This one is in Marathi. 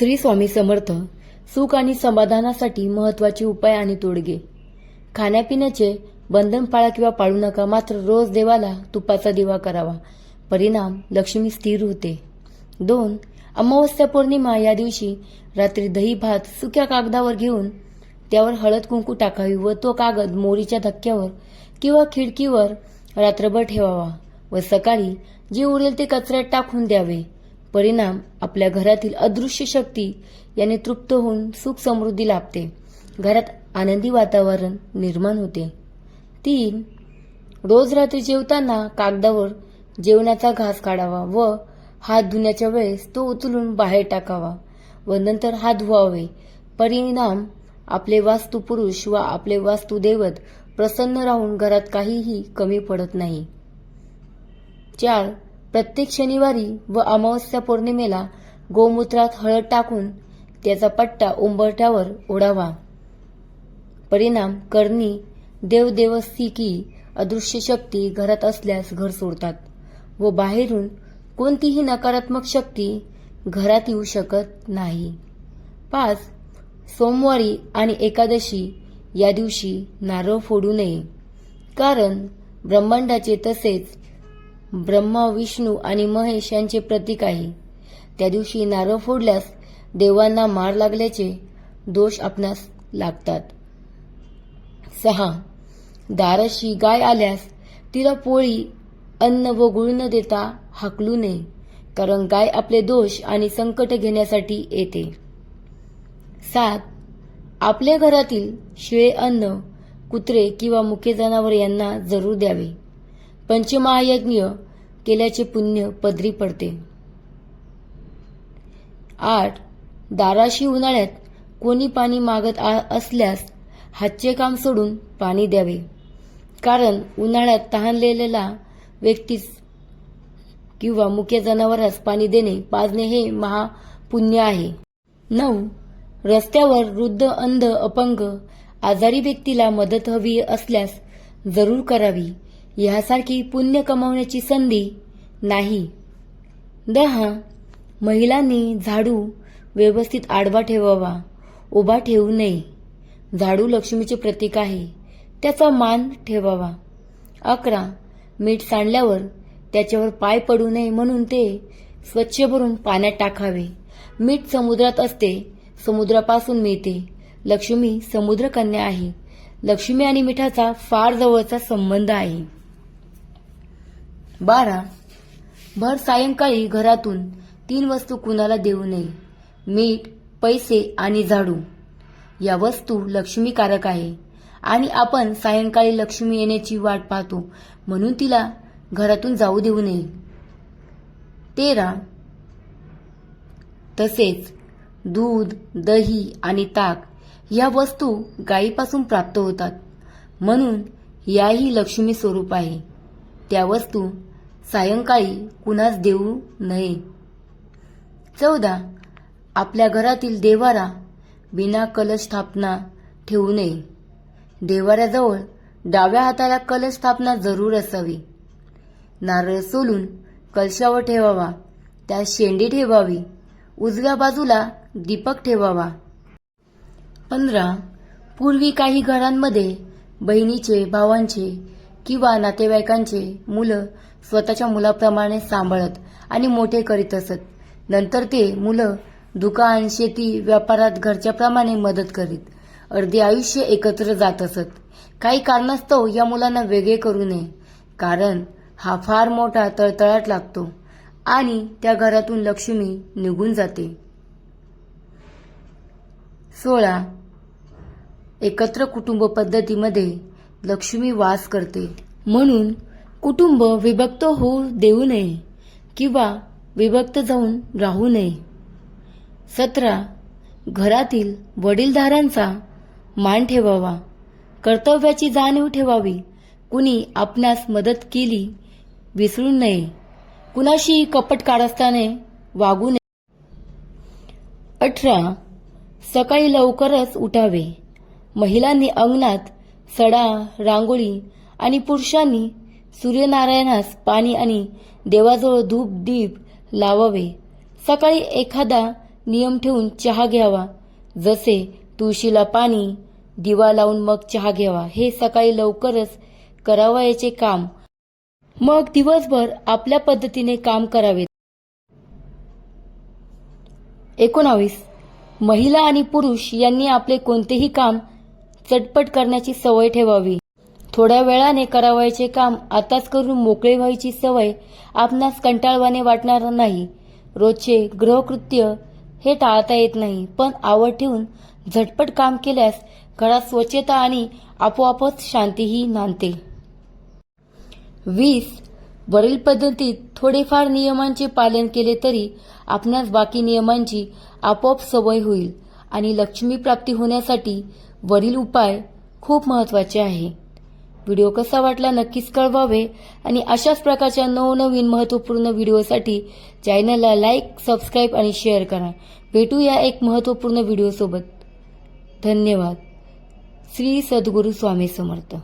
श्री स्वामी समर्थ सुख आणि समाधानासाठी महत्त्वाचे उपाय आणि तोडगे. खाण्यापिण्याचे बंधन पाळा किंवा पाळू नका मात्र रोज देवाला तुपाचा दिवा करावा. परिणाम लक्ष्मी स्थिर होते. दोन अमावस्या पौर्णिमा या दिवशी रात्री दही भात सुक्या कागदावर घेऊन त्यावर हळद कुंकू टाकावी व तो कागद मोरीच्या धक्क्यावर किंवा खिडकीवर रात्रभर ठेवावा व सकाळी जे उरेल ते कचऱ्यात टाकून द्यावे. परिणाम आपल्या घरातील अदृश्य शक्ती याने तृप्त होऊन सुख समृद्धी लाभते. घरात आनंदी वातावरण निर्माण होते. तीन रोज रात्री जेवताना कागदावर जेवणाचा घास काढावा व हात धुण्याच्या वेळेस तो उचलून बाहेर टाकावा व नंतर हात धुवावे. परिणाम आपले वास्तुपुरुष व आपले वास्तुदैवत प्रसन्न राहून घरात काहीही कमी पडत नाही. चार प्रत्येक शनिवारी व अमावस्या पौर्णिमेला गोमूत्रात हळद टाकून त्याचा पट्टा उंबरठ्यावर ओढावा. परिणाम करणी देवदेवस्ती की अदृश्य शक्ती घरात असल्यास घर सोडतात व बाहेरून कोणतीही नकारात्मक शक्ती घरात येऊ शकत नाही. पाच सोमवारी आणि एकादशी या दिवशी नारळ फोडू नये. कारण ब्रह्मांडाचे तसेच ब्रह्मा विष्णू आणि महेश यांचे प्रतीक आहे. त्या दिवशी नारळ फोडल्यास देवांना मार लागल्याचे दोष आपणास लागतात. सहा. दाराशी गाय आल्यास तिला पोळी अन्न व गुळ न देता हाकलू नये कारण गाय आपले दोष आणि संकट घेण्यासाठी येते. सात. आपल्या घरातील शिळे अन्न कुत्रे किंवा मुके जनावर यांना जरूर द्यावे. पंचमहायज्ञ केल्याचे पुण्य पदरी पडते. आठ. दाराशी उन्हाळ्यात कोणी पाणी मागत आ- असल्यास हातचे काम सोडून पाणी द्यावे. कारण उन्हाळ्यात तहानलेला व्यक्तीस किंवा मुख्य जनावरास पाणी देणे पाजणे हे महापुण्य आहे. नऊ. रस्त्यावर वृद्ध अंध अपंग आजारी व्यक्तीला मदत हवी असल्यास जरूर करावी. यासारखी पुण्य कमावण्याची संधी नाही. दहा महिलांनी झाडू व्यवस्थित आडवा ठेवावा उभा ठेवू नये. झाडू लक्ष्मीचे प्रतीक आहे त्याचा मान ठेवावा. अकरा मीठ सांडल्यावर त्याच्यावर पाय पडू नये म्हणून ते स्वच्छ भरून पाण्यात टाकावे. मीठ समुद्रात असते समुद्रापासून मिळते. लक्ष्मी समुद्रकन्या आहे. लक्ष्मी आणि मिठाचा फार जवळचा संबंध आहे. बारा भर सायंकाळी घरातून तीन वस्तू कुणाला देऊ नये मीठ पैसे आणि झाडू. या वस्तू लक्ष्मीकारक आहे आणि आपण सायंकाळी लक्ष्मी येण्याची वाट पाहतो म्हणून तिला घरातून जाऊ देऊ नये. तेरा. तसेच दूध दही आणि ताक या वस्तू गायीपासून प्राप्त होतात म्हणून याही लक्ष्मी स्वरूप आहे. त्या वस्तू सायंकाळी कुणास देऊ नये. चौदा. आपल्या घरातील देवारा बिना कलश स्थापना ठेवू नये. देवाऱ्याजवळ डाव्या हाताला कलश स्थापना जरूर असावी. नारळ सोलून कलशावर ठेवावा. त्यात शेंडी ठेवावी. उजव्या बाजूला दीपक ठेवावा. पंधरा. पूर्वी काही घरांमध्ये बहिणीचे भावांचे किंवा नातेवाईकांचे मुलं स्वतःच्या मुलाप्रमाणे सांभाळत आणि मोठे करीत असत. नंतर ते मुलं दुकान शेती व्यापारात घरच्याप्रमाणे मदत करीत. अर्धे आयुष्य एकत्र जात असत. काही कारणास्तव या मुलांना वेगळे करू नये कारण हा फार मोठा तळतळाट लागतो आणि त्या घरातून लक्ष्मी निघून जाते. सोळा. एकत्र कुटुंब पद्धतीमध्ये लक्ष्मी वास करते. म्हणून कुटुंब विभक्त होऊ देऊ नये किंवा विभक्त जाऊन राहू नये. सतरा घरातील वडीलधारांचा मान ठेवावा. कर्तव्याची जाणीव ठेवावी. कुणी आपणास मदत केली विसरू नये. कुणाशी कपट काढस्ताने वागू नये. अठरा सकाळी लवकरच उठावे. महिलांनी अंगणात सडा रांगोळी आणि पुरुषांनी सूर्यनारायणास पाणी आणि देवाजवळ धूप दीप लावावे. सकाळी एखादा नियम ठेवून चहा घ्यावा. जसे तुळशीला पाणी दिवा लावून मग चहा घ्यावा. हे सकाळी लवकरच करावयाचे काम. मग दिवसभर आपल्या पद्धतीने काम करावे. एकोणावीस. महिला आणि पुरुष यांनी आपले कोणतेही काम चटपट करण्याची सवय ठेवावी. थोड्या वेळाने करावयाचे काम आताच करून मोकळे व्हायची सवय आपणास कंटाळवाने वाटणार नाही. रोजचे गृहकृत्य हे टाळता येत नाही पण आवड ठेवून झटपट काम केल्यास घरात स्वच्छता आणि आपोआपच शांतीही नांदते. वीस. वरील पद्धतीत थोडेफार नियमांचे पालन केले तरी आपणास बाकी नियमांची आपोआप सवय होईल आणि लक्ष्मी प्राप्ती होण्यासाठी वरील उपाय खूप महत्त्वाचे आहे. व्हिडिओ कसा वाटला नक्कीच कळवावे आणि अशाच प्रकारच्या नवनवीन महत्त्वपूर्ण व्हिडिओसाठी चॅनलला लाईक सबस्क्राईब आणि शेअर करा. भेटूया एक महत्त्वपूर्ण व्हिडिओसोबत. धन्यवाद. श्री सद्गुरू स्वामी समर्थ.